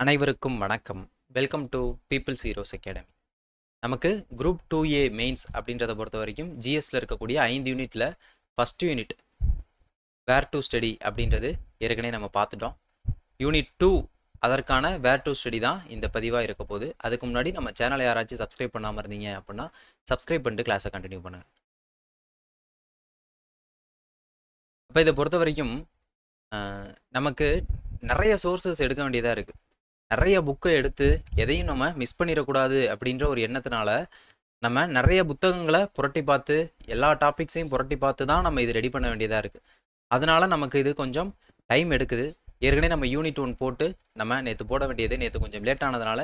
அனைவருக்கும் வணக்கம். Welcome to peoples heroes academy நமக்கு குரூப் டூ ஏ மெயின்ஸ் அப்படின்றத பொறுத்த வரைக்கும் ஜிஎஸ்ல இருக்கக்கூடிய ஐந்து யூனிட்டில் first unit where to study அப்படின்றது ஏற்கனவே நம்ம பார்த்துட்டோம். யூனிட் டூ அதற்கான வேர் டு ஸ்டடி தான் இந்த பதிவாக இருக்க போகுது. அதுக்கு முன்னாடி நம்ம சேனலை யாராச்சும் சப்ஸ்கிரைப் பண்ணாமல் இருந்தீங்க அப்படின்னா சப்ஸ்கிரைப் பண்ணிட்டு கிளாஸை கண்டினியூ பண்ணுங்கள் இப்போ இதை பொறுத்த வரைக்கும் நமக்கு நிறைய சோர்சஸ் எடுக்க வேண்டியதாக இருக்குது நிறைய புக்கை எடுத்து எதையும் நம்ம மிஸ் பண்ணிடக்கூடாது அப்படின்ற ஒரு எண்ணத்தினால நம்ம நிறைய புத்தகங்களை புரட்டி பார்த்து எல்லா டாபிக்ஸையும் புரட்டி பார்த்து தான் நம்ம இது ரெடி பண்ண வேண்டியதாக இருக்குது அதனால் நமக்கு இது கொஞ்சம் டைம் எடுக்குது. ஏற்கனவே நம்ம யூனிட் ஒன் போட்டு நம்ம நேற்று போட வேண்டியது நேற்று கொஞ்சம் லேட் ஆனதுனால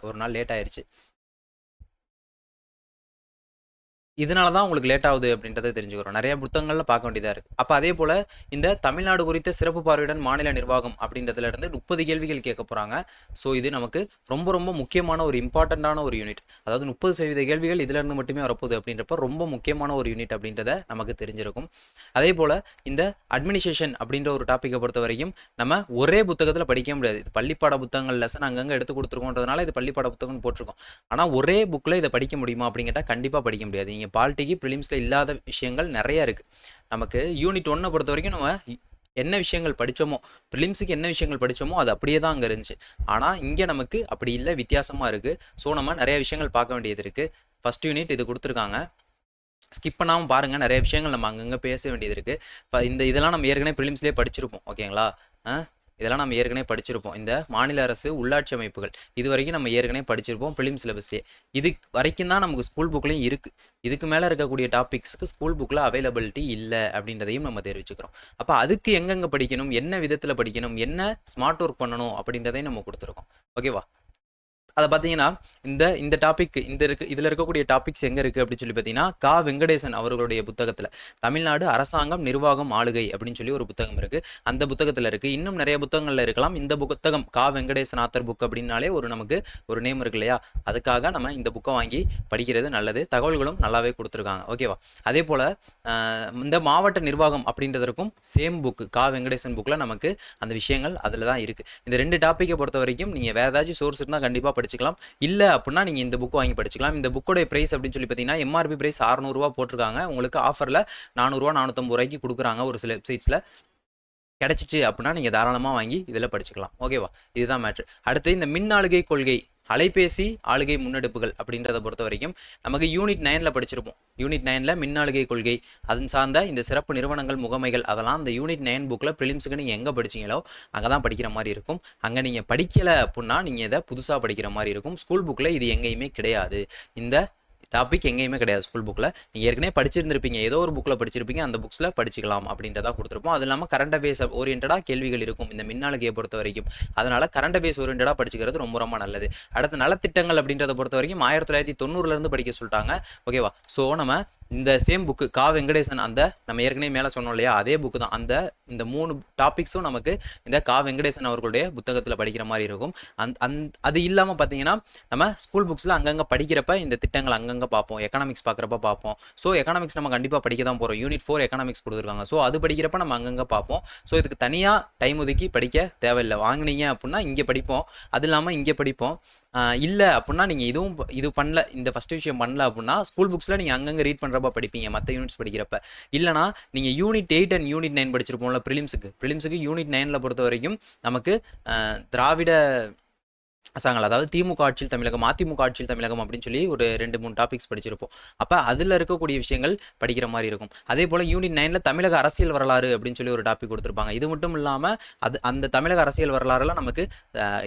ஒரு நாள் லேட் ஆயிடுச்சு இதனால தான் உங்களுக்கு லேட் ஆகுது அப்படின்றத தெரிஞ்சுக்கிறோம். நிறைய புத்தகங்களில் பார்க்க வேண்டியதாக இருக்குது அப்போ அதே போல் இந்த தமிழ்நாடு குறித்த சிறப்பு பார்வையுடன் மாநில நிர்வாகம் அப்படின்றதுலேருந்து முப்பது கேள்விகள் கேட்க போகிறாங்க ஸோ இது நமக்கு ரொம்ப ரொம்ப முக்கியமான ஒரு இம்பார்ட்டண்ட்டான ஒரு யூனிட் அதாவது முப்பது சதவீத கேள்விகள் இதிலேருந்து மட்டுமே வரப்போகுது அப்படின்றப்ப ரொம்ப முக்கியமான ஒரு யூனிட் அப்படின்றத நமக்கு தெரிஞ்சிருக்கும். அதே போல் இந்த அட்மினிஸ்ட்ரேஷன் அப்படின்ற ஒரு டாப்பிக்கை பொறுத்த வரைக்கும் நம்ம ஒரே புத்தகத்தில் படிக்க முடியாது. இது பள்ளிப்பாட புத்தகங்கள் லெசன் அங்கங்கே எடுத்து கொடுத்துருக்கோன்றதுனால இது பள்ளிப்பாட புத்தகம்னு போட்டிருக்கோம். ஆனால் ஒரே புக்கில் இதை படிக்க முடியுமா அப்படின்னு கேட்டால் கண்டிப்பாக படிக்க முடியாது. நீங்கள் பால்டிக்கு ப்ரிலிம்ஸில் இல்லாத விஷயங்கள் நிறைய இருக்குது நமக்கு யூனிட் ஒன்னை பொறுத்த வரைக்கும் நம்ம என்ன விஷயங்கள் படித்தோமோ ப்ரிலிம்ஸுக்கு என்ன விஷயங்கள் படித்தோமோ அது அப்படியே தான் அங்கே இருந்துச்சு. ஆனால் இங்கே நமக்கு அப்படி இல்லை வித்தியாசமாக இருக்குது ஸோ நம்ம நிறைய விஷயங்கள் பார்க்க வேண்டியது இருக்குது ஃபஸ்ட் யூனிட் இது கொடுத்துருக்காங்க. ஸ்கிப் பண்ணாமல் பாருங்கள் நிறைய விஷயங்கள் நம்ம அங்கங்கே பேச வேண்டியது இருக்குது இப்போ இந்த இதெல்லாம் நம்ம ஏற்கனவே ப்ரிலிம்ஸ்லேயே படிச்சிருப்போம் ஓகேங்களா ஆ? இதெல்லாம் நம்ம ஏற்கனவே படிச்சிருப்போம். இந்த மாநில அரசு உள்ளாட்சி அமைப்புகள். இது வரைக்கும் நம்ம ஏற்கனவே படிச்சிருப்போம். பிலிம் சிலபஸ்லேயே இது வரைக்கும் தான் நமக்கு ஸ்கூல் புக்லேயும் இருக்குது இதுக்கு மேலே இருக்கக்கூடிய டாபிக்ஸ்க்கு ஸ்கூல் புக்கில் அவைலபிலிட்டி இல்லை அப்படின்றதையும் நம்ம தெரிவிச்சுக்கிறோம். அப்போ அதுக்கு எங்கெங்கே படிக்கணும்? என்ன விதத்தில் படிக்கணும்? என்ன ஸ்மார்ட் ஒர்க் பண்ணணும்? அப்படின்றதையும் நம்ம கொடுத்துருக்கோம். ஓகேவா அதை பார்த்தீங்கன்னா இந்த இந்த டாபிக் இந்த இருக்கு இதில் இருக்கக்கூடிய டாபிக்ஸ் எங்கே இருக்குது அப்படின்னு சொல்லி பார்த்தீங்கன்னா கா. வெங்கடேசன் அவர்களுடைய புத்தகத்தில். தமிழ்நாடு அரசாங்கம் நிர்வாகம் ஆளுகை அப்படின்னு சொல்லி ஒரு புத்தகம் இருக்குது அந்த புத்தகத்தில் இருக்குது இன்னும் நிறைய புத்தகங்களில் இருக்கலாம். இந்த புத்தகம் கா. வெங்கடேசன் ஆத்தர் புக் அப்படின்னாலே ஒரு நமக்கு ஒரு நேம் இருக்கு இல்லையா? அதுக்காக நம்ம இந்த புக்கை வாங்கி படிக்கிறது நல்லது. தகவல்களும் நல்லாவே கொடுத்துருக்காங்க. ஓகேவா அதே போல் இந்த மாவட்ட நிர்வாகம் அப்படின்றதற்கும் சேம் புக்கு கா. வெங்கடேசன் புக்கில் நமக்கு அந்த விஷயங்கள் அதில் தான் இருக்குது இந்த ரெண்டு டாப்பிக்கை பொறுத்த வரைக்கும் நீங்கள் வேறு ஏதாச்சும் சோர்ஸ் இருந்தால் கண்டிப்பாக படிச்சுக்கலாம். இல்லை அப்படின்னா நீங்கள் இந்த புக் வாங்கி படிச்சுக்கலாம். இந்த புக்கோடைய ப்ரைஸ் அப்படின்னு சொல்லி பார்த்தீங்கன்னா எம்ஆர்பி ப்ரைஸ் அறநூறுவா போட்டிருக்காங்க உங்களுக்கு ஆஃபரில் நானூறுரூவா நானூற்றம்பது ரூபாய்க்கு கொடுக்குறாங்க ஒரு சில வெப்சைட்ஸில் கிடச்சிச்சு அப்படின்னா நீங்கள் தாராளமாக வாங்கி இதில் படிச்சுக்கலாம். ஓகேவா இதுதான் மேட்ரு அடுத்து இந்த மின் ஆளுகை கொள்கை. அலைபேசி ஆளுகை முன்னெடுப்புகள் அப்படின்றத பொறுத்த வரைக்கும் நமக்கு யூனிட் நைனில் படிச்சிருப்போம். யூனிட் நைனில் மின்னாளுகை கொள்கை அதன் சார்ந்த இந்த சிறப்பு நிறுவனங்கள் முகமைகள் அதெல்லாம் அந்த யூனிட் நைன் புக்கில் ப்ரிலிம்ஸுக்கு நீங்கள் எங்கே படிச்சீங்களோ அங்கே தான் படிக்கிற மாதிரி இருக்கும். அங்கே நீங்கள் படிக்கலை அப்படின்னா நீங்கள் இதை புதுசாக படிக்கிற மாதிரி இருக்கும். ஸ்கூல் புக்கில் இது எங்கேயுமே கிடையாது. இந்த டாபிக் எங்கேயுமே கிடையாது ஸ்கூல் புக்கில் நீங்கள் ஏற்கனவே படிச்சிருந்திருப்பீங்க. ஏதோ ஒரு புக்கில் படிச்சிருப்பீங்க. அந்த புக்ஸில் படிச்சுக்கலாம் அப்படின்றதா கொடுத்துருப்போம். அது இல்லாமல் கரண்ட் அஃபேர்ஸ் ஓரியன்டாக கேள்விகள் இருக்கும். இந்த மின்னாளுகையை பொறுத்த வரைக்கும். அதனால் கரண்ட் அஃபேர்ஸ் ஓரியன்டாக படிச்சுக்கிறது ரொம்ப ரொம்ப நல்லது. அடுத்து நலத்திட்டங்கள் அப்படின்றத பொறுத்த வரைக்கும் ஆயிரத்தி தொள்ளாயிரத்தி தொண்ணூறுலேருந்து படிக்க சொல்லிட்டாங்க. ஓகேவா ஸோ நம்ம இந்த சேம் புக்கு கா வெங்கடேசன் அந்த நம்ம ஏற்கனவே மேலே சொன்னோம் இல்லையா? அதே புக்கு தான். அந்த இந்த மூணு டாபிக்ஸும் நமக்கு இந்த கா வெங்கடேசன் அவர்களுடைய புத்தகத்தில் படிக்கிற மாதிரி இருக்கும். அந் அந் அது இல்லாமல் பார்த்தீங்கன்னா நம்ம ஸ்கூல் புக்ஸில் அங்கங்கே படிக்கிறப்ப இந்த திட்டங்கள் அங்கங்கே பார்ப்போம். எக்கனாமிக்ஸ் பார்க்குறப்ப பார்ப்போம். ஸோ எக்கனாமிக்ஸ் நம்ம கண்டிப்பாக படிக்க தான் போகிறோம் யூனிட் ஃபோர் எக்கனாமிக்ஸ் கொடுத்துருக்காங்க. ஸோ அது படிக்கிறப்ப நம்ம அங்கங்கே பார்ப்போம். ஸோ இதுக்கு தனியாக டைம் ஒதுக்கி படிக்க தேவையில்லை. வாங்குனீங்க அப்படின்னா இங்கே படிப்போம். அது இல்லாமல் இங்கே படிப்போம். இல்லை அப்படின்னா நீங்கள் இதுவும் ப- இது பண்ணல இந்த ஃபஸ்ட் விஷயம் பண்ணல அப்படின்னா ஸ்கூல் புக்ஸில் நீங்கள் அங்கங்கே ரீட் பண்ணுறப்ப படிப்பீங்க மற்ற யூனிட்ஸ் படிக்கிறப்ப. இல்லைனா நீங்கள் unit eight and unit nine படிச்சிருப்போம்ல ப்ரிலிம்ஸுக்கு ப்ரிலிம்ஸுக்கு யூனிட் நைனில் பொறுத்த வரைக்கும் நமக்கு திராவிட அரசாங்கம் அதாவது திமுக ஆட்சியில் தமிழகம் அதிமுக ஆட்சியில் தமிழகம் அப்படின்னு சொல்லி ஒரு ரெண்டு மூணு டாபிக்ஸ் படிச்சிருப்போம். அப்போ அதில் இருக்கக்கூடிய விஷயங்கள் படிக்கிற மாதிரி இருக்கும். அதே போல் யூனிட் நைனில் தமிழக அரசியல் வரலாறு அப்படின்னு சொல்லி ஒரு டாபிக் கொடுத்துருப்பாங்க. இது மட்டும் இல்லாமல் அது அந்த தமிழக அரசியல் வரலாறுல நமக்கு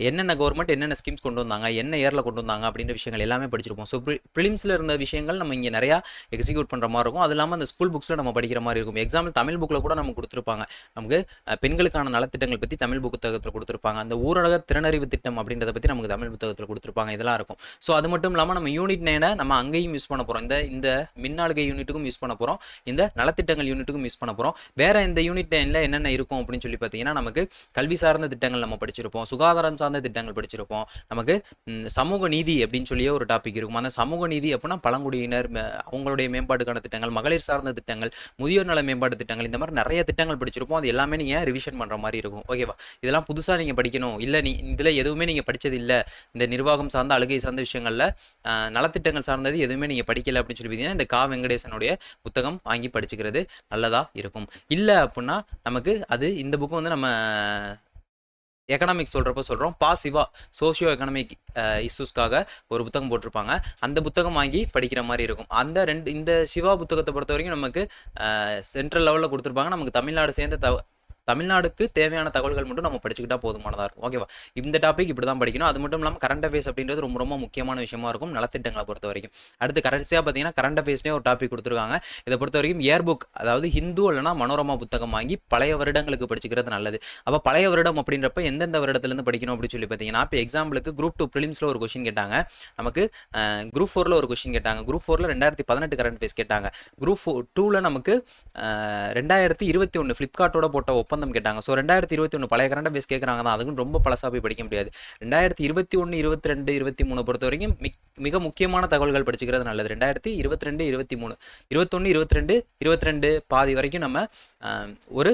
என்னென்ன கவர்மெண்ட் என்னென்ன ஸ்கீம்ஸ் கொண்டு வந்தாங்க என்ன இயரில் கொண்டு வந்தாங்க அப்படின்ற விஷயங்கள் எல்லாமே படிச்சிருப்போம். ஸோ ப்ரிலிம்ஸில் இருந்த விஷயங்கள் நம்ம இங்கே நிறையா எக்ஸிக்யூட் பண்ணுற மாதிரி இருக்கும். அது இல்லாமல் அந்த ஸ்கூல் புக்ஸில் நம்ம படிக்கிற மாதிரி இருக்கும். எக்ஸாம்பிள் தமிழ் புக்கில் கூட நம்ம கொடுத்துருப்பாங்க. நமக்கு பெண்களுக்கான நலத்திட்டங்கள் பற்றி தமிழ் புத்தகத்தில் கொடுத்துருப்பாங்க. அந்த ஊரக திறனறிவு திட்டம் அப்படின்றத பற்றி நமக்கு தமிழ் புத்தகத்தில் கொடுத்துருப்பாங்க. இதெல்லாம் இருக்கும். ஸோ அது மட்டும் இல்லாமல் நம்ம யூனிட் நைனை நம்ம அங்கேயும் யூஸ் பண்ண போகிறோம் இந்த இந்த மின்னாளுகை யூனிட்டுக்கும் யூஸ் பண்ண போகிறோம் இந்த நலத்திட்டங்கள் யூனிட்டுக்கும் யூஸ் பண்ண போகிறோம் வேறு இந்த யூனிட் நைனில் என்னென்ன இருக்கும் அப்படின்னு சொல்லி பார்த்தீங்கன்னா நமக்கு கல்வி சார்ந்த திட்டங்கள் நம்ம படிச்சிருப்போம். சுகாதாரம் சார்ந்த திட்டங்கள் படிச்சிருப்போம். நமக்கு சமூக நீதி அப்படின்னு சொல்லியே ஒரு டாபிக் இருக்கும். அந்த சமூக நீதி அப்படின்னா பழங்குடியினர் அவங்களுடைய மேம்பாட்டுக்கான திட்டங்கள் மகளிர் சார்ந்த திட்டங்கள் முதியோர் நல மேம்பாட்டு திட்டங்கள் இந்த மாதிரி நிறைய திட்டங்கள் படிச்சிருப்போம். அது எல்லாமே நீங்கள் ரிவிஷன் பண்ணுற மாதிரி இருக்கும். ஓகேவா இதெல்லாம் புதுசாக நீங்கள் படிக்கணும். இல்லை நீ இதில் எதுவுமே நீங்கள் படித்தது இல்லை. இந்த நிர்வாகம் சார்ந்த அழுகை சார்ந்த விஷயங்களில் நலத்திட்டங்கள் சார்ந்தது எதுவுமே நீங்கள் படிக்கலை அப்படின்னு சொல்லி பார்த்தீங்கன்னா இந்த கா. வெங்கடேசனுடைய புத்தகம் வாங்கி படிச்சுக்கிறது நல்லதாக இருக்கும். இல்லை அப்படின்னா நமக்கு அது இந்த புக்கு வந்து நம்ம எக்கனாமிக்ஸ் சொல்கிறப்ப சொல்கிறோம் பாசிவா சோஷியோ எக்கனாமிக் இஷ்யூஸ்க்காக ஒரு புத்தகம் போட்டிருப்பாங்க. அந்த புத்தகம் வாங்கி படிக்கிற மாதிரி இருக்கும். அந்த ரெண்டு இந்த சிவா புத்தகத்தை பொறுத்த வரைக்கும் நமக்கு சென்ட்ரல் லெவலில் கொடுத்துருப்பாங்க. நமக்கு தமிழ்நாடு சேர்ந்த த தமிழ்நாடுக்கு தேவையான தகவல்கள் மட்டும் நம்ம படிச்சுக்கிட்டா போதுமானதாக இருக்கும். ஓகேவா இந்த டாபிக் இப்படி தான் படிக்கணும். அது மட்டும் இல்லாமல் கரண்ட் அஃபேர்ஸ் அப்படின்றது ரொம்ப ரொம்ப முக்கியமான விஷயமா இருக்கும் நலத்திட்டங்களை பொறுத்த வரைக்கும். அடுத்து கடைசியாக பார்த்தீங்கன்னா கரண்ட் அஃபேர்ஸ்லேயே ஒரு டாபிக் கொடுத்துருக்காங்க. இதை பொறுத்த வரைக்கும் இயர் புக் அதாவது ஹிந்து இல்லைனா மனோரமா புத்தகம் வாங்கி பழைய வருடங்களுக்கு படிச்சுக்கிறது நல்லது. அப்போ பழைய வருடம் அப்படின்றப்ப எந்தெந்த வருடத்துலேருந்து படிக்கணும் அப்படின்னு சொல்லி பார்த்தீங்கன்னா இப்போ எக்ஸாம்பிளுக்கு குரூப் டூ ப்ரிலிம்ஸில் ஒரு கொஷின் கேட்டாங்க. நமக்கு குரூப் ஃபோரில் ஒரு கொஷின் கேட்டாங்க. குரூப் ஃபோரில் ரெண்டாயிரத்தி பதினெட்டு கரண்ட் ஃபேஸ் கேட்டாங்க. குரூப் ஃபோர் டூவில் நமக்கு ரெண்டாயிரத்தி இருபத்தி ஒன்று ஃப்ளிப்கார்ட்டோட போட்ட ஒப்பந்தம் கேட்டாங்க. ஸோ ரெண்டாயிரத்தி இருபத்தி ஒன்று பழைய கரண்ட் அஃபேர்ஸ் கேட்குறாங்க தான். அதுக்கும் ரொம்ப பழசாக போய் படிக்க முடியாது. ரெண்டாயிரத்தி இருபத்தி ஒன்று இருபத்தி ரெண்டு இருபத்தி மூணு பொறுத்த வரைக்கும் மிக் மிக முக்கியமான தகவல்கள் படிச்சுக்கிறது நல்லது. ரெண்டாயிரத்தி இருபத்தி ரெண்டு இருபத்தி மூணு. இருபத்தொன்று இருபத்தி ரெண்டு இருபத்தி ரெண்டு பாதி வரைக்கும் நம்ம ஒரு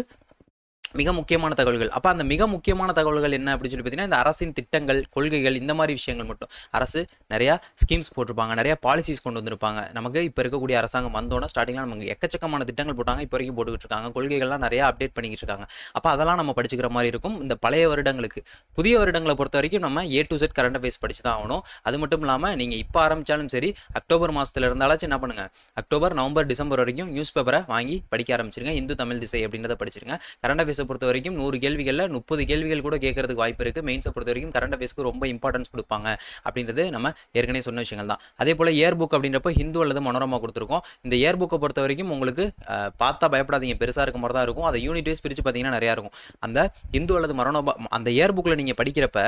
மிக முக்கியமான தகவல்கள். அப்போ அந்த மிக முக்கியமான தகவல்கள் என்ன அப்படின்னு சொல்லி பார்த்தீங்கன்னா இந்த அரசின் திட்டங்கள் கொள்கைகள் இந்த மாதிரி விஷயங்கள் மட்டும். அரசு நிறையா ஸ்கீம்ஸ் போட்டிருப்பாங்க நிறைய பாலிசிஸ் கொண்டு வந்திருப்பாங்க. நமக்கு இப்போ இருக்கக்கூடிய அரசாங்கம் வந்தோடனே ஸ்டார்டிங்கில் நமக்கு எக்கச்சக்கமான திட்டங்கள் போட்டாங்க இப்போ வரைக்கும் போட்டுக்கிட்டு இருக்காங்க கொள்கைகள்லாம் நிறையா அப்டேட் பண்ணிக்கிட்டு இருக்காங்க அப்போ அதெல்லாம் நம்ம படிச்சுக்கிற மாதிரி இருக்கும். இந்த பழைய வருடங்களுக்கு புதிய வருடங்களை பொறுத்த வரைக்கும் நம்ம A to Z current affairs படிச்சு தான் ஆகணும். அது மட்டும் இல்லாமல் நீங்கள் இப்போ ஆரம்பித்தாலும் சரி அக்டோபர் மாதத்துல இருந்தாலாச்சும் என்ன பண்ணுங்க? அக்டோபர் நவம்பர் டிசம்பர் வரைக்கும் நியூஸ் பேப்பரை வாங்கி படிக்க ஆரம்பிச்சிருங்க. இந்து தமிழ் திசை அப்படின்றத படிச்சிருங்க. கரண்ட் அஃபேர்ஸை பொறுத்த வரைக்கும் நூறு கேள்விகளில் முப்பது கேள்விகள் கூட கேட்கறதுக்கு வாய்ப்பு இருக்குது மெயின்ஸை பொறுத்த வரைக்கும் கரண்ட் அஃபேர்ஸ்க்கு ரொம்ப இம்பார்ட்டன்ஸ் கொடுப்பாங்க அப்படின்றது நம்ம ஏற்கனவே சொன்ன விஷயங்கள் தான். அதே போல் இயர் புக் அப்படின்றப்ப ஹிந்து அல்லது மனோரமா கொடுத்துருக்கோம். இந்த இயர் புக்கை பொறுத்த வரைக்கும் உங்களுக்கு பார்த்தா பயப்படாதீங்க. பெருசாக இருக்க மாதிரி தான் இருக்கும். அதை யூனிட் வைஸ் பிரித்து பார்த்தீங்கன்னா நிறையா இருக்கும். அந்த இந்து அல்லது மனோரமா அந்த இயர் புக்கில் நீங்கள் படிக்கிறப்ப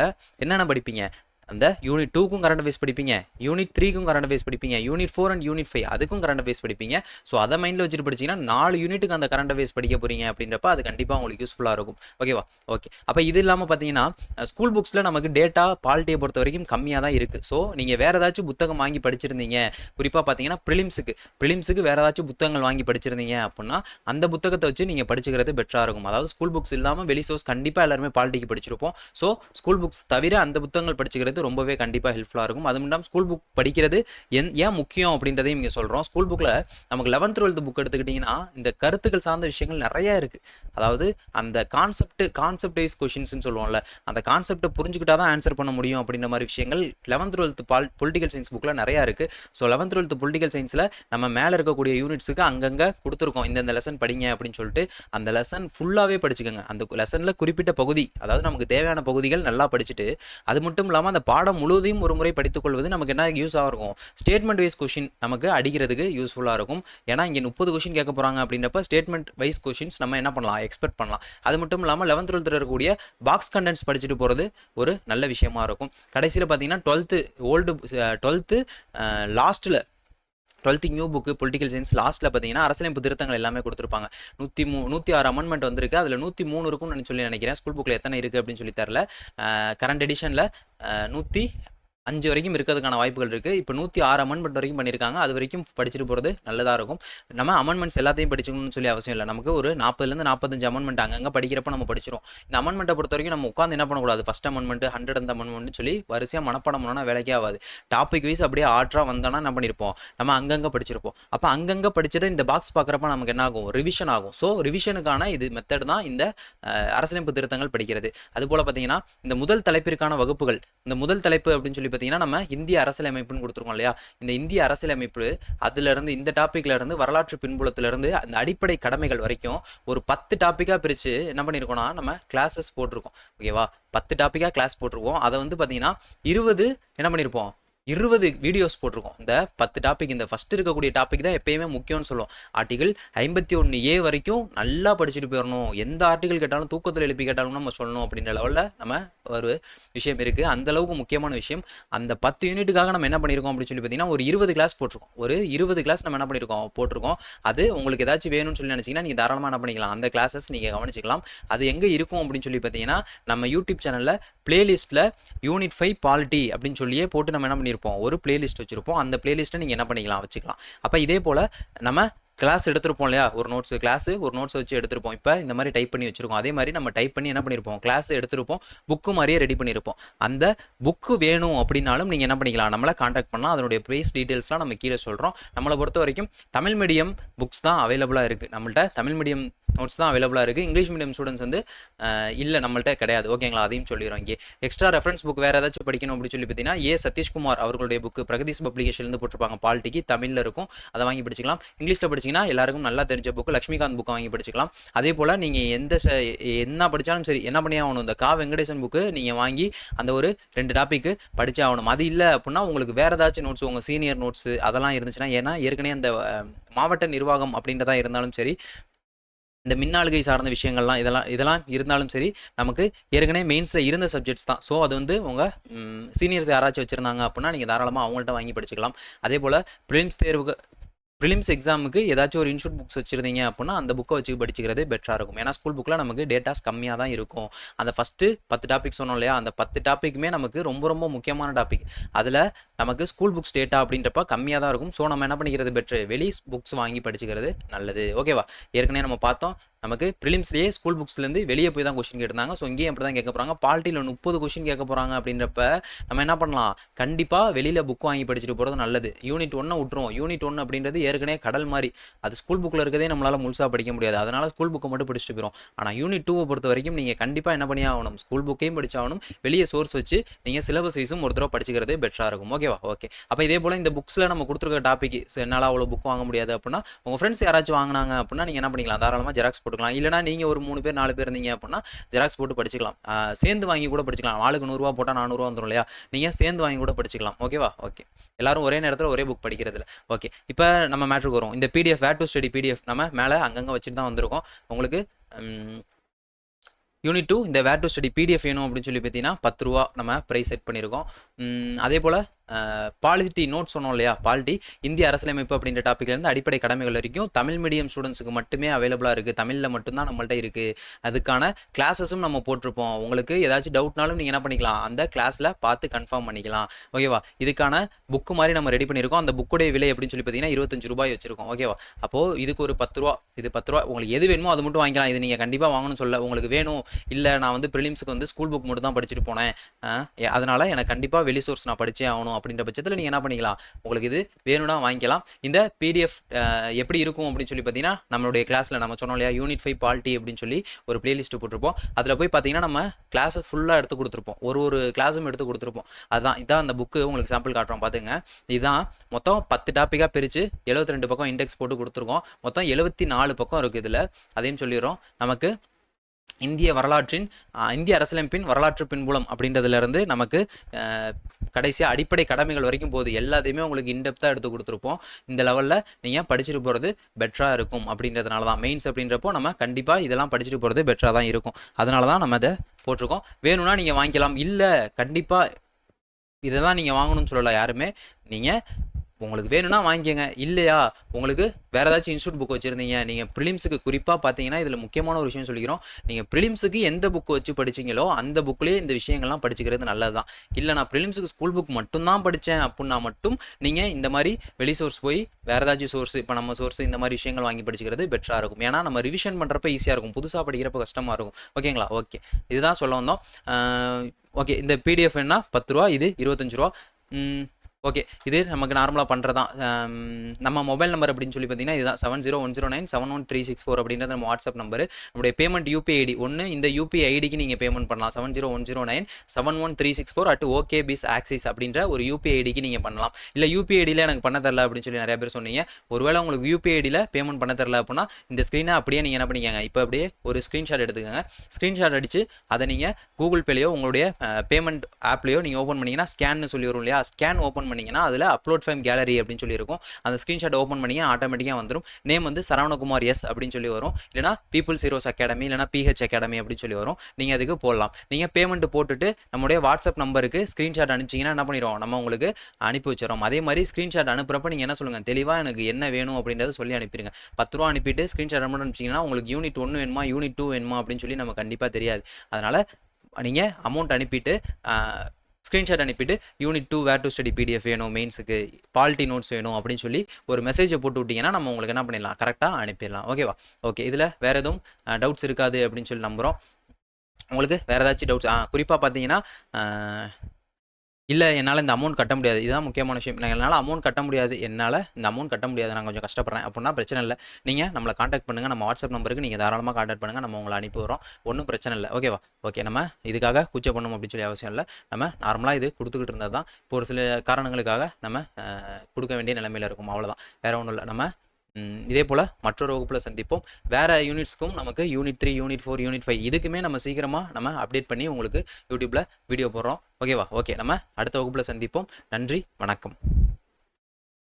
என்னென்ன படிப்பீங்க? அந்த யூனிட் டூக்கும் கரண்ட் அஃபேர்ஸ் படிப்பீங்க. யூனிட் த்ரீக்கும் கரண்ட் அஃபேர்ஸ் படிப்பீங்க. Unit four and unit five அதுக்கும் கரண்ட் அஃபேர்ஸ் படிப்பீங்க. ஸோ அதை மைண்டில் வச்சுட்டு படிச்சீங்கன்னா நாலு யூனிட்டுக்கு அந்த கரண்ட் அஃபேர்ஸ் படிக்க போகிறீங்க அப்படின்றப்ப அது கண்டிப்பாக உங்களுக்கு யூஸ்ஃபுல்லாக இருக்கும். ஓகேவா ஓகே அப்போ இது இல்லாமல் பார்த்தீங்கன்னா ஸ்கூல் புக்ஸில் நமக்கு டேட்டா பாலிட்டியை பொறுத்த வரைக்கும் கம்மியாக தான் இருக்குது ஸோ நீங்கள் வேறு ஏதாச்சும் புத்தகம் வாங்கி படிச்சிருந்தீங்க குறிப்பாக பார்த்தீங்கன்னா ப்ரிலிம்ஸுக்கு ப்ரிலிம்ஸுக்கு வேறு ஏதாச்சும் புத்தகங்கள் வாங்கி படிச்சிருந்தீங்க அப்படின்னா அந்த புத்தகத்தை வச்சு நீங்கள் படிச்சுக்கிறது பெட்டராக இருக்கும். அதாவது ஸ்கூல் புக்ஸ் இல்லாமல் வெளி சோர்ஸ் கண்டிப்பாக எல்லாருமே பாலிட்டிக்கு படிச்சிருப்போம். ஸோ ஸ்கூல் புக்ஸ் தவிர அந்த புத்தகங்கள் படிச்சுக்கிறது ரொம்பவே கண்டிப்பாக ஹெல்ப்ஃபுல்லாக இருக்கும். அது மட்டும் ஸ்கூல் புக் படிக்கிறது என் ஏன் முக்கியம் அப்படின்றதையும் இங்கே சொல்கிறோம் ஸ்கூல் புக்கில் நமக்கு லெவன்த் டுவெல்த் புக் எடுத்துக்கிட்டிங்கன்னா இந்த கருத்துக்கள் சார்ந்த விஷயங்கள் நிறையா இருக்குது அதாவது அந்த கான்செப்ட் கான்செப்ட் வைஸ் கொஷின்ஸ்னு சொல்லுவோம்ல அந்த கான்செப்டை புரிஞ்சுக்கிட்டா தான் ஆன்சர் பண்ண முடியும் அப்படின்ற மாதிரி விஷயங்கள் லெவன்த் டுவெல்த் பால் பொலிட்டிக்கல் சயின்ஸ் புக்கில் நிறையா இருக்குது ஸோ லெவன்த் டுவெல்த் பொலிட்டிக்கல் சயின்ஸில் நம்ம மேலே இருக்கக்கூடிய யூனிட்ஸுக்கு அங்கங்கே கொடுத்துருக்கோம். இந்தந்த லெசன் படிங்க அப்படின்னு சொல்லிட்டு அந்த லெசன் ஃபுல்லாகவே படிச்சுக்கோங்க. அந்த லெசனில் குறிப்பிட்ட பகுதி அதாவது நமக்கு தேவையான பகுதிகள் நல்லா படிச்சுட்டு அது மட்டும் இல்லாமல் அந்த பாடம் முழுவதையும் ஒரு முறை படித்துக்கொள்வது நமக்கு என்ன யூஸாக இருக்கும்? ஸ்டேட்மெண்ட் வைஸ் கொஷின் நமக்கு அடிக்கிறதுக்கு யூஸ்ஃபுல்லாக இருக்கும். ஏன்னா இங்கே முப்பது கொஷின் கேட்க போகிறாங்க அப்படின்றப்ப ஸ்டேட்மெண்ட் வைஸ் கொஷின்ஸ் நம்ம என்ன பண்ணலாம்? எக்ஸ்பெக்ட் பண்ணலாம். அது மட்டும் இல்லாமல் லெவன்த் டுவெல்த்தில் இருக்கக்கூடிய பாக்ஸ் கண்டென்ட்ஸ் படிச்சுட்டு போகிறது ஒரு நல்ல விஷயமா இருக்கும். கடைசியில் பார்த்தீங்கன்னா டுவெல்த்து ஓல்டு டுவெல்த்து லாஸ்ட்டில் twelfth new book political science லாஸ்ட்டில் பார்த்தீங்கன்னா அரசியலமைப்பு திருத்தங்கள் எல்லாமே கொடுத்துருப்பாங்க. நூற்றி மூ நூற்றி ஆறு அமெண்ட்மெண்ட் வந்திருக்கு. அதில் நூற்றி மூணு இருக்கும்னு நான் சொல்லி நினைக்கிறேன். ஸ்கூல் புக்கில் எத்தனை இருக்குது அப்படின்னு சொல்லி தரல கரண்ட் எடிஷனில் நூற்றி அஞ்சு வரைக்கும் இருக்கிறதுக்கான வாய்ப்புகள் இருக்குது இப்போ நூற்றி ஆறு அமெண்ட்மெண்ட் வரைக்கும் பண்ணியிருக்காங்க. அது வரைக்கும் படிச்சுட்டு போகிறது நல்லதாக இருக்கும். நம்ம அமெண்ட்மெண்ட்ஸ் எல்லாத்தையும் படிச்சுக்கணும்னு சொல்லி அவசியம் இல்லை. நமக்கு ஒரு நாற்பதுலேருந்து நாற்பத்தஞ்சு அமெண்ட்மெண்ட் அங்கங்கே படிக்கிறப்ப நம்ம படிச்சிடும் இந்த அமெண்ட்மெண்ட்டை பொறுத்த வரைக்கும் நம்ம உட்காந்து என்ன பண்ணக்கூடாது? ஃபஸ்ட் அமெண்ட்மெண்ட் ஹண்ட்ரட் அந்த அமெண்ட்மெண்ட் சொல்லி வரிசையாக மனப்பாடம் பண்ணோன்னா வேலைக்கே ஆகாது. டாபிக் வைஸ் அப்படியே ஆர்டராக வந்தோன்னா என்ன பண்ணியிருப்போம் நம்ம அங்கங்கே படிச்சிருப்போம். அப்போ அங்கங்கே படித்ததை இந்த பாக்ஸ் பார்க்குறப்ப நமக்கு என்ன ஆகும்? ரிவிஷன் ஆகும். ஸோ ரிவிஷனுக்கான இது மெத்தட் தான் இந்த அஹ், அரசியலமைப்பு திருத்தங்கள் படிக்கிறது. அதுபோல் பார்த்தீங்கன்னா இந்த முதல் தலைப்பிற்கான வகுப்புகள் இந்த முதல் தலைப்பு அப்படின்னு சொல்லி பார்த்தீங்கன்னா நம்ம இந்திய அரசியலமைப்புன்னு கொடுத்துருக்கோம் இல்லையா? இந்த இந்திய அரசியலமைப்பு அதுலேருந்து இந்த டாப்பிக்லேருந்து வரலாற்று பின்புலத்துலேருந்து அந்த அடிப்படை கடமைகள் வரைக்கும் ஒரு பத்து டாப்பிக்காக பிரித்து என்ன பண்ணியிருக்கோம்னா நம்ம கிளாஸஸ் போட்டிருக்கோம். ஓகேவா பத்து டாப்பிக்காக கிளாஸ் போட்டிருக்கோம். அதை வந்து பார்த்தீங்கன்னா இருபது என்ன பண்ணியிருப்போம் இருபது வீடியோஸ் போட்டிருக்கோம். இந்த பத்து டாபிக் இந்த ஃபஸ்ட் இருக்கக்கூடிய டாபிக் தான் எப்பயுமே முக்கியம்னு சொல்லுவோம். ஆர்டிகல் ஐம்பத்தி ஒன்று ஏ வரைக்கும் நல்லா படிச்சுட்டு போயிடணும். எந்த ஆர்டிகல் கேட்டாலும் தூக்கத்தில் எழுப்பி கேட்டாலும் நம்ம சொல்லணும் அப்படின்ற லெவலில் நம்ம ஒரு விஷயம் இருக்குது அந்தளவுக்கு முக்கியமான விஷயம். அந்த பத்து யூனிட்டுக்காக நம்ம என்ன பண்ணியிருக்கோம் அப்படின்னு சொல்லி பார்த்தீங்கன்னா ஒரு இருபது கிளாஸ் போட்டிருக்கோம். ஒரு இருபது கிளாஸ் நம்ம என்ன பண்ணியிருக்கோம் போட்டிருக்கோம். அது உங்களுக்கு ஏதாச்சும் வேணும்னு சொல்லி நினச்சிங்கன்னா நீங்கள் தாராளமாக என்ன பண்ணிக்கலாம். அந்த கிளாஸஸ் நீங்கள் கவனிச்சிக்கலாம். அது எங்கே இருக்கும் அப்படின்னு சொல்லி பார்த்தீங்கன்னா நம்ம யூடியூப் சேனலில் பிளேலிஸ்ட்டில் யூனிட் ஃபைவ் பாலிட்டி அப்படின்னு சொல்லியே போட்டு நம்ம என்ன பண்ணியிருப்போம் ஒரு பிளேலிஸ்ட் வச்சுருப்போம். அந்த பிளேலிஸ்ட்டை நீங்கள் என்ன பண்ணிக்கலாம்? வச்சுக்கலாம். அப்போ இதே போல் நம்ம கிளாஸ் எடுத்திருப்போம் இல்லையா? ஒரு நோட்ஸ் கிளாஸு ஒரு நோட்ஸ் வச்சு எடுத்திருப்போம். இப்போ இந்த மாதிரி டைப் பண்ணி வச்சிருக்கோம். அதே மாதிரி நம்ம டைப் பண்ணி என்ன பண்ணியிருப்போம் கிளாஸ் எடுத்திருப்போம். புக்கு மாதிரியே ரெடி பண்ணியிருப்போம் அந்த புக்கு வேணும் அப்படின்னாலும் நீங்கள் என்ன பண்ணிக்கலாம்? நம்மளை காண்டாக்ட் பண்ணால் அதனுடைய ப்ரைஸ் டீட்டெயில்ஸ்லாம் நம்ம கீழே சொல்கிறோம் நம்மளை பொறுத்த வரைக்கும் தமிழ் மீடியம் புக்ஸ் தான் அவைலபிளாக இருக்குது நம்மள்ட்ட தமிழ் மீடியம் நோட்ஸ் தான் அவைலபிளாக இருக்குது இங்கிலீஷ் மீடியம் ஸ்டூடெண்ட்ஸ் வந்து இல்லை நம்மள்ட்ட கிடையாது. ஓகேங்களா அதையும் சொல்லிடுறோம் இங்கே. எக்ஸ்ட்ரா ரெஃபரன்ஸ் புக் வேறு ஏதாச்சும் படிக்கணும் அப்படின்னு சொல்லி பார்த்தீங்கன்னா ஏ சதீஷ்குமார் அவர்களுடைய புக்கு பிரகதீஷ் பப்ளிகேஷன்லேருந்து போட்டிருப்பாங்க. பால்ட்டிக்கு தமிழில் இருக்கும். அதை வாங்கி படிச்சிக்கலாம். இங்கிலீஷில் படிச்சிங்கன்னா எல்லாருக்கும் நல்லா தெரிஞ்ச புக்கு லக்ஷ்மிகாந்த் புக்கை வாங்கி படிச்சுக்கலாம். அதே போல் நீங்கள் எந்த ச- என்ன படித்தாலும் சரி என்ன பண்ணி ஆகணும் இந்த கா வெங்கடேசன் புக்கு நீங்கள் வாங்கி அந்த ஒரு ரெண்டு டாப்பிக்கு படித்தே ஆகணும். அது இல்லை அப்படின்னா உங்களுக்கு வேறு ஏதாச்சும் நோட்ஸ் உங்கள் சீனியர் நோட்ஸ் அதெல்லாம் இருந்துச்சுன்னா ஏன்னா ஏற்கனவே அந்த மாவட்ட நிர்வாகம் அப்படின்றதா இருந்தாலும் சரி இந்த மின்னாளுகை சார்ந்த விஷயங்கள்லாம் இதெல்லாம் இதெல்லாம் இருந்தாலும் சரி நமக்கு ஏற்கனவே மெயின்ஸில் இருந்த சப்ஜெக்ட்ஸ் தான். ஸோ அது வந்து உங்கள் சீனியர்ஸ் யாராச்சும் வச்சுருந்தாங்க அப்படின்னா நீங்கள் தாராளமாக அவங்கள்ட்ட வாங்கி படிச்சுக்கலாம். அதே போல் ப்ரிலிம்ஸ் தேர்வுக்கு ப்ரிலிம்ஸ் எக்ஸாமுக்கு ஏதாச்சும் ஒரு இன்ஷூட் புக்ஸ் வச்சுருந்தீங்க அப்படின்னா அந்த புக்கை வச்சு படிச்சுக்கிறதே பெட்டராக இருக்கும். ஏன்னா ஸ்கூல் புக்கில் நமக்கு டேட்டாஸ் கம்மியாக தான் இருக்கும். அந்த ஃபஸ்ட்டு பத்து டாபிக் சொன்னோம் இல்லையா? அந்த பத்து டாப்பிக்குமே நமக்கு ரொம்ப ரொம்ப முக்கியமான டாபிக் அதில் நமக்கு ஸ்கூல் புக்ஸ் டேட்டா அப்படின்றப்ப கம்மியாக தான் இருக்கும். ஸோ நம்ம என்ன பண்ணிக்கிறது பெட்ரு வெளி புக்ஸ் வாங்கி படிச்சுக்கிறது நல்லது. ஓகேவா ஏற்கனவே நம்ம பார்த்தோம் நமக்கு ப்ரிலிம்ஸ்லேயே ஸ்கூல் புக்ஸ்லேருந்து வெளியே போய் தான் கொஷின் கேட்டிருந்தாங்க. ஸோ இங்கேயும் அப்படி தான் கேட்க போகிறாங்க பால்ட்டியில் முப்பது கொஷின் கேட்க போகிறாங்க அப்படின்றப்ப நம்ம என்ன பண்ணலாம்? கண்டிப்பாக வெளியில் புக் வாங்கி படிச்சுட்டு போகிறது நல்லது. யூனிட் ஒன்றை விட்டுருவோம். யூனிட் ஒன்று அப்படின்றது ஏற்கனவே கடல் மாதிரி. அது ஸ்கூல் புக்கில் இருக்கதே நம்மளால் முழுசாக படிக்க முடியாது. அதனால் ஸ்கூல் புக்கை மட்டும் படிச்சுட்டு போயிடும் ஆனால் யூனிட் டூவை பொறுத்த வரைக்கும் நீங்கள் கண்டிப்பாக என்ன பண்ணி ஆகணும்? ஸ்கூல் புக்கையும் படிச்சாகணும். வெளியே சோர்ஸ் வச்சு நீங்கள் சிலபஸ் வைஸும் ஒரு தடவை படிச்சுக்கிறது பெட்டராக இருக்கும். ஓகேவா ஓகே அப்போ இதே போல் இந்த புக்ஸில் நம்ம கொடுத்துருக்க டாபிக் என்னால் அவ்வளோ புக் வாங்க முடியாது அப்படின்னா உங்கள் ஃப்ரெண்ட்ஸ் யாராச்சும் வாங்கினாங்க அப்படின்னா நீங்கள் என்ன பண்ணிக்கலாம்? தாராளமாக ஜெராக்ஸ் போட்டுக்கலாம். இல்லைனா நீங்கள் ஒரு மூணு பேர் நாலு பேர் இருந்தீங்க அப்படின்னா ஜெராக்ஸ் போட்டு படிச்சுக்கலாம். சேர்ந்து வாங்கி கூட படிச்சுக்கலாம். ஆளுக்கு நூறுரூவா போட்டால் நானூறுரூவா வந்துடும் இல்லையா? நீங்கள் சேர்ந்து வாங்கி கூட படிச்சுக்கலாம். ஓகேவா ஓகே எல்லாரும் ஒரே நேரத்தில் ஒரே புக் படிக்கிறதுல ஓகே இப்போ நம்ம மேட்ருக்கு வரும். இந்த PDF where to study PDF நம்ம மேலே அங்கங்கே வச்சுட்டு தான் வந்திருக்கோம். உங்களுக்கு யூனிட் டூ இந்த வேர் டு ஸ்டடி பிடிஎஃப் வேணும் அப்படின்னு சொல்லி பார்த்தீங்கன்னா பத்து ரூபா நம்ம ப்ரைஸ் செட் பண்ணியிருக்கோம். அதே போல் பாலிட்டி நோட் சொன்னோம் இல்லையா? பாலிட்டி இந்திய அரசியலமைப்பு அப்படின்ற டாப்பிக்லேருந்து அடிப்படை கடமைகள் வரைக்கும் தமிழ் மீடியம் ஸ்டூடெண்ட்ஸுக்கு மட்டுமே அவைலபிளாக இருக்குது தமிழில் மட்டும்தான் நம்மள்ட்ட இருக்குது அதுக்கான கிளாஸஸும் நம்ம போட்டிருப்போம். உங்களுக்கு ஏதாச்சும் டவுட்னாலும் நீங்கள் என்ன பண்ணிக்கலாம்? அந்த கிளாஸில் பார்த்து கன்ஃபார்ம் பண்ணிக்கலாம். ஓகேவா இதுக்கான புக்கு மாதிரி நம்ம ரெடி பண்ணியிருக்கோம். அந்த புக்குடைய விலை அப்படின்னு சொல்லி பார்த்தீங்கன்னா இருபத்தஞ்சு ரூபாய் வச்சிருக்கோம். ஓகேவா அப்போது இதுக்கு ஒரு பத்து ரூபா இது பத்து ரூபா உங்களுக்கு எது வேணுமோ அது மட்டும் வாங்கிக்கலாம். இது நீங்கள் கண்டிப்பாக வாங்கணும்னு சொல்ல உங்களுக்கு வேணும். இல்லை நான் வந்து ப்ரிலிம்ஸுக்கு வந்து ஸ்கூல் புக் மட்டும் தான் படிச்சுட்டு போனேன். அதனால் எனக்கு கண்டிப்பாக வெளி சோர்ஸ் நான் படித்தே ஆகணும் அப்படின்ற பட்சத்தில் நீங்கள் என்ன பண்ணிக்கலாம்? உங்களுக்கு இது வேணும்னா வாங்கிக்கலாம். இந்த பிடிஎஃப் எப்படி இருக்கும் அப்படின்னு சொல்லி பார்த்தீங்கன்னா நம்மளுடைய கிளாஸில் நம்ம சொன்னோம் இல்லையா யூனிட் ஃபைவ் பால்ட்டி அப்படின்னு சொல்லி ஒரு பிளேலிஸ்ட் போட்டிருப்போம். அதில் போய் பார்த்தீங்கன்னா நம்ம கிளாஸை ஃபுல்லாக எடுத்து கொடுத்துருப்போம். ஒரு ஒரு கிளாஸும் எடுத்து கொடுத்துருப்போம். அதுதான் இதான் அந்த புக்கு உங்களுக்கு சாம்பிள் காட்டுறோம் பார்த்துங்க இதுதான் மொத்தம் பத்து டாப்பிக்காக பிரித்து 72 ரெண்டு பக்கம் இண்டெக்ஸ் போட்டு கொடுத்துருக்கோம். மொத்தம் எழுபத்தி நாலு பக்கம் இருக்குது இதில். அதையும் சொல்லிடுறோம். நமக்கு இந்திய வரலாற்றின் இந்திய அரசியலமைப்பின் வரலாற்று பின்புலம் அப்படின்றதுலேருந்து நமக்கு கடைசியாக அடிப்படை கடமைகள் வரைக்கும் போகுது. எல்லாத்தையுமே உங்களுக்கு இன்டெப்த்தாக எடுத்து கொடுத்துருப்போம். இந்த லெவலில் நீங்கள் படிச்சுட்டு போகிறது பெட்டராக இருக்கும் அப்படின்றதுனால தான். மெயின்ஸ் அப்படின்றப்போ நம்ம கண்டிப்பாக இதெல்லாம் படிச்சுட்டு போகிறது பெட்டராக தான் இருக்கும். அதனால தான் நம்ம அதை போட்டிருக்கோம். வேணும்னா நீங்கள் வாங்கிக்கலாம். இல்லை கண்டிப்பாக இதை தான் நீங்கள் வாங்கணும்னு சொல்லலை யாருமே. நீங்கள் உங்களுக்கு வேணும்னா வாங்கிக்கோங்க. இல்லையா? உங்களுக்கு வேறு ஏதாச்சும் இன்ஸ்டியூட் புக் வச்சுருந்தீங்க. நீங்கள் ப்ரிலிம்ஸுக்கு குறிப்பாக பார்த்தீங்கன்னா இதில் முக்கியமான ஒரு விஷயம் சொல்லிக்கிறோம். நீங்கள் ப்ரிலிம்ஸுக்கு எந்த புக் வச்சு படிச்சீங்களோ அந்த புக்லேயே இந்த விஷயங்கள்லாம் படிச்சுக்கிறது நல்லது தான் இல்லை நான் ப்ரிலிம்ஸுக்கு ஸ்கூல் புக் மட்டும்தான் படித்தேன் அப்படின்னா மட்டும் நீங்கள் இந்த மாதிரி வெளி சோர்ஸ் போய் வேறு ஏதாச்சும் சோர்ஸ் இப்போ நம்ம சோர்ஸ் இந்த மாதிரி விஷயங்கள் வாங்கி படிச்சுக்கிறது பெட்டராக இருக்கும். ஏன்னா நம்ம ரிவிஷன் பண்ணுறப்ப ஈஸியாக இருக்கும். புதுசாக படிக்கிறப்ப கஷ்டமாக இருக்கும். ஓகேங்களா ஓகே இதுதான் சொல்ல வந்தோம். ஓகே இந்த பிடிஎஃப் என்ன பத்து ரூபா இது இருபத்தஞ்சு ரூபா. ஓகே இது நமக்கு நார்மலாக பண்ணுறதான் நம்ம மொபைல் நம்பர் அப்படின்னு சொல்லி பார்த்தீங்கன்னா இதுதான் seven zero one zero nine seven one three six four அப்படின்றது நம்ம வாட்ஸ்அப் நம்பர் நம்முடைய பேமெண்ட் யூபிஐ ஐடி ஒன்று இந்த யூபிஐ ஐடிக்கு நீங்கள் பேமெண்ட் பண்ணலாம். Seven zero one zero nine seven one three six four at okay biz axis அப்படின்ற ஒரு யூபிஐ ஐடிக்கு நீங்கள் பண்ணலாம். இல்லை யூபிஐ ஐடியில் எனக்கு பண்ண தரல அப்படின்னு சொல்லி நிறைய பேர் சொன்னீங்க. ஒருவேளை உங்களுக்கு யூபிஐ ஐடியில் பேமெண்ட் பண்ண தரல அப்படின்னா இந்த ஸ்க்ரீனை அப்படியே நீங்கள் என்ன பண்ணிக்கங்க இப்போ அப்படியே ஒரு ஸ்க்ரீன்ஷாட் எடுத்துக்கோங்க. ஸ்க்ரீன்ஷாட் அடித்து அதை நீங்கள் கூகுள் பேலையோ உங்களுடைய பேமெண்ட் ஆப்லேயோ நீங்கள் ஓப்பன் பண்ணிங்கன்னா ஸ்கேன்னு சொல்லி வரும் இல்லையா? ஸ்கேன் ஓப்பன் ஓப்பன் பண்ணிங்கன்னா அதில் அப்லோட் ஃபைம் கேலரி அப்படின்னு சொல்லி இருக்கும் அந்த ஸ்க்ரீன்ஷாட் ஓப்பன் பண்ணிங்க ஆட்டோமேட்டிக்காக வந்துடும் நேம் வந்து சரவணகுமார் எஸ் அப்படின்னு சொல்லி வரும். இல்லைனா பீப்புள்ஸ் ஹீரோஸ் அகாடமி இல்லைனா பிஹெச் அகாடமி அப்படின்னு சொல்லி வரும். நீங்கள் அதுக்கு போடலாம். நீங்கள் பேமெண்ட் போட்டுட்டு நம்முடைய வாட்ஸ்அப் நம்பருக்கு ஸ்க்ரீன்ஷாட் அனுப்பிச்சிங்கன்னா என்ன பண்ணிடுவோம்? நம்ம உங்களுக்கு அனுப்பி வச்சிடறோம். அதே மாதிரி ஸ்க்ரீன்ஷாட் அனுப்புறப்ப நீங்கள் என்ன சொல்லுங்கள் தெளிவாக எனக்கு என்ன வேணும் அப்படின்றத சொல்லி அனுப்பிடுங்க பத்து ரூபா அனுப்பிட்டு ஸ்க்ரீன்ஷாட் மட்டும் அனுப்பிச்சிங்கன்னா உங்களுக்கு யூனிட் ஒன்று வேணுமா? யூனிட் டூ வேணுமா? அப்படின்னு சொல்லி நம்ம கண்டிப்பாக தெரியாது. அதனால் நீங்கள் அமௌண்ட் அனுப்பிட்டு ஸ்க்ரீன்ஷாட் அனுப்பிட்டு unit two where to study PDF வேணும் மெயின்ஸுக்கு பால்ட்டி நோட்ஸ் வேணும் அப்படின்னு சொல்லி ஒரு மெசேஜை போட்டு விட்டிங்கன்னா நம்ம உங்களுக்கு என்ன பண்ணிடலாம்? கரெக்டாக அனுப்பிடலாம். ஓகேவா ஓகே இதில் வேறு எதுவும் டவுட்ஸ் இருக்காது அப்படின்னு சொல்லி நம்புகிறோம் உங்களுக்கு வேறு ஏதாச்சும் டவுட்ஸ் ஆ குறிப்பாக பார்த்தீங்கன்னா இல்லை என்னால் இந்த அமௌண்ட் கட்ட முடியாது. இதுதான் முக்கியமான விஷயம். நான் என்னால் அமௌண்ட் கட்ட முடியாது. என்னால் இந்த அமௌண்ட் கட்ட முடியாது. நான் கொஞ்சம் கஷ்டப்படுறேன். அப்படின்னா பிரச்சனை இல்லை. நீங்கள் நம்மளை காண்டாக்ட் பண்ணுங்கள் நம்ம வாட்ஸ்அப் நம்பருக்கு நீங்கள் தாராளமாக காண்டாக்ட் பண்ணுங்கள் நம்ம உங்களை அனுப்பி வரோம் ஒன்றும் பிரச்சனை இல்லை. ஓகேவா ஓகே நம்ம இதுக்காக கூச்சை பண்ணணும் அப்படின்னு சொல்லி அவசியம் இல்லை. நம்ம நார்மலாக இது கொடுத்துக்கிட்டு இருந்தது தான் இப்போ ஒரு சில காரணங்களுக்காக நம்ம கொடுக்க வேண்டிய நிலைமையில் இருக்கும். அவ்வளோதான் வேறு ஒன்றும் இல்லை. நம்ம இதே போல் மற்றொரு வகுப்பில் சந்திப்போம். வேறு யூனிட்ஸ்க்கும் நமக்கு unit three unit four unit five இதுக்குமே நம்ம சீக்கிரமாக நம்ம அப்டேட் பண்ணி உங்களுக்கு யூடியூப்பில் வீடியோ போடுறோம். ஓகேவா ஓகே நம்ம அடுத்த வகுப்பில் சந்திப்போம். நன்றி வணக்கம்.